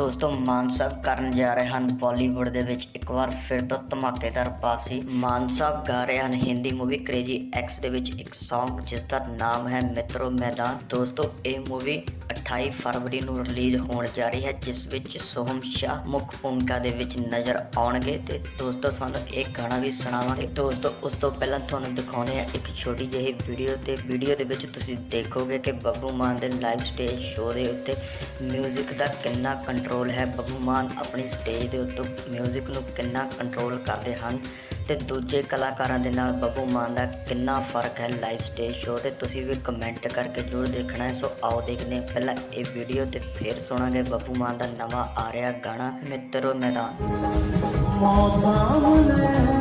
ਦੋਸਤੋ ਮਾਨ ਸਾਹਿਬ ਕਰਨ ਜਾ ਰਹੇ ਹਨ ਬਾਲੀਵੁੱਡ ਦੇ ਵਿੱਚ। ਇੱਕ ਵਾਰ ਫਿਰ ਤੋਂ ਧਮਾਕੇਦਾਰ ਪਾਸੀ ਮਾਨ ਸਾਹਿਬ ਗਾ ਰਹੇ ਹਨ। ਹਿੰਦੀ ਮੂਵੀ ਕ੍ਰੇਜੀ ਐਕਸ ਦੇ ਵਿੱਚ ਇੱਕ Song ਜਿਸ ਦਾ ਨਾਮ ਹੈ ਮਿੱਤਰੋ ਮੈਦਾਨ। ਦੋਸਤੋ, ਇਹ ਮੂਵੀ 28 ਫਰਵਰੀ ਨੂੰ ਰਿਲੀਜ਼ ਹੋਣ ਜਾ ਰਹੀ ਹੈ ਜਿਸ ਵਿੱਚ ਸੋਹਮ ਸ਼ਾਹ ਮੁੱਖ ਭੂਮਿਕਾ ਦੇ ਵਿੱਚ ਨਜ਼ਰ ਆਉਣਗੇ ਤੇ ਦੋਸਤੋ ਤੁਹਾਨੂੰ ਇੱਕ ਗਾਣਾ ਵੀ ਸੁਣਾਵਾਂਗੇ ਦੋਸਤੋ ਉਸ ਤੋਂ ਪਹਿਲਾਂ ਤੁਹਾਨੂੰ ਦਿਖਾਉਣੇ ਆ ਇੱਕ ਛੋਟੀ ਜਿਹੀ ਵੀਡੀਓ ਤੇ ਵੀਡੀਓ ਦੇ ਵਿੱਚ ਤੁਸੀਂ ਦੇਖੋਗੇ ਕਿ ਬੱਬੂ ਮਾਨ ਦੇ ਲਾਈਵ ਸਟੇਜ ਸ਼ੋਅ ਦੇ ਉੱਤੇ 뮤직 ਦਾ ਕਿੰਨਾ ਕੰਟਰੋਲ ਹੈ ਬੱਬੂ ਮਾਨ ਆਪਣੀ ਸਟੇਜ ਦੇ ਉੱਤੇ 뮤직 ਨੂੰ ਕਿੰਨਾ ਕੰਟਰੋਲ ਕਰਦੇ ਹਨ ਤੇ ਦੂਜੇ ਕਲਾਕਾਰਾਂ ਦੇ ਨਾਲ ਬੱਬੂ ਮਾਨ ਦਾ ਕਿੰਨਾ ਫ਼ਰਕ ਹੈ ਲਾਈਵ ਸਟੇਜ ਸ਼ੋਅ ਤੇ, ਤੁਸੀਂ ਵੀ ਕਮੈਂਟ ਕਰਕੇ ਜ਼ਰੂਰ ਦੇਖਣਾ ਹੈ। ਸੋ ਆਓ ਦੇਖਦੇ ਹਾਂ ਪਹਿਲਾਂ ਇਹ ਵੀਡੀਓ ਤੇ ਫਿਰ ਸੁਣਾਂਗੇ ਬੱਬੂ ਮਾਨ ਦਾ ਨਵਾਂ ਆ ਰਿਹਾ ਗਾਣਾ ਮਿੱਤਰੋ ਮੈਦਾਨ। ਮੌਸਮ ਨੇ